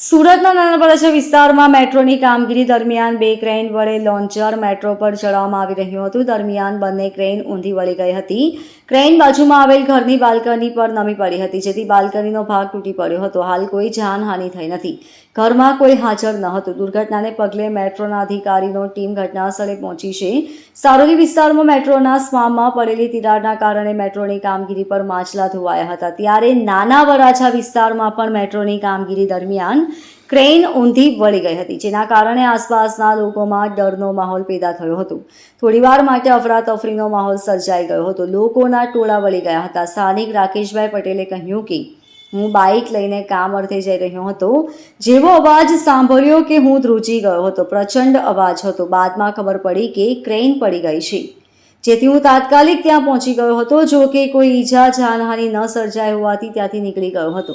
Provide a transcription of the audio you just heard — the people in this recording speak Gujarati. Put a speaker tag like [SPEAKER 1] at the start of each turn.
[SPEAKER 1] સુરતના નાનાપરાછા વિસ્તારમાં મેટ્રોની કામગીરી દરમિયાન બે ક્રેન વડે લોન્ચર મેટ્રો પર ચડાવવામાં આવી રહ્યું હતું. દરમિયાન બંને ક્રેન ઊંધી વળી ગઈ હતી. ક્રેન બાજુમાં આવેલ ઘરની બાલ્કની પર નમી પડી હતી, જેથી બાલ્કનીનો ભાગ તૂટી પડ્યો હતો. હાલ કોઈ જાનહાનિ થઈ નથી. ઘરમાં કોઈ હાજર ન હતું. દુર્ઘટનાને પગલે મેટ્રોના અધિકારીનો ટીમ ઘટનાસ્થળે પહોંચી છે. સારોલી વિસ્તારમાં મેટ્રોના સ્વામમાં પડેલી તિરાડના કારણે મેટ્રોની કામગીરી પર માછલા ધોવાયા હતા. ત્યારે નાના વરાછા વિસ્તારમાં પણ મેટ્રોની કામગીરી દરમિયાન ક્રેન ઊંધી વળી ગઈ હતી, જેના કારણે આસપાસના લોકોમાં ડરનો માહોલ પેદા થયો હતો. થોડીવાર માટે અફરાતફરીનો માહોલ સર્જાઈ ગયો હતો. લોકોના ટોળા વળી ગયા હતા. સ્થાનિક રાકેશભાઈ પટેલે કહ્યું કે, હું બાઇક લઈને કામ અર્થે જઈ રહ્યો હતો, જેવો અવાજ સાંભળ્યો કે હું ધ્રુજી ગયો હતો. પ્રચંડ અવાજ હતો. બાદમાં ખબર પડી કે ક્રેન પડી ગઈ છે. જેથી હું તાત્કાલિક ત્યાં પહોંચી ગયો હતો, જો કે કોઈ ઈજા જાનહાનિ ન સર્જાય હોવાથી ત્યાંથી નીકળી ગયો હતો.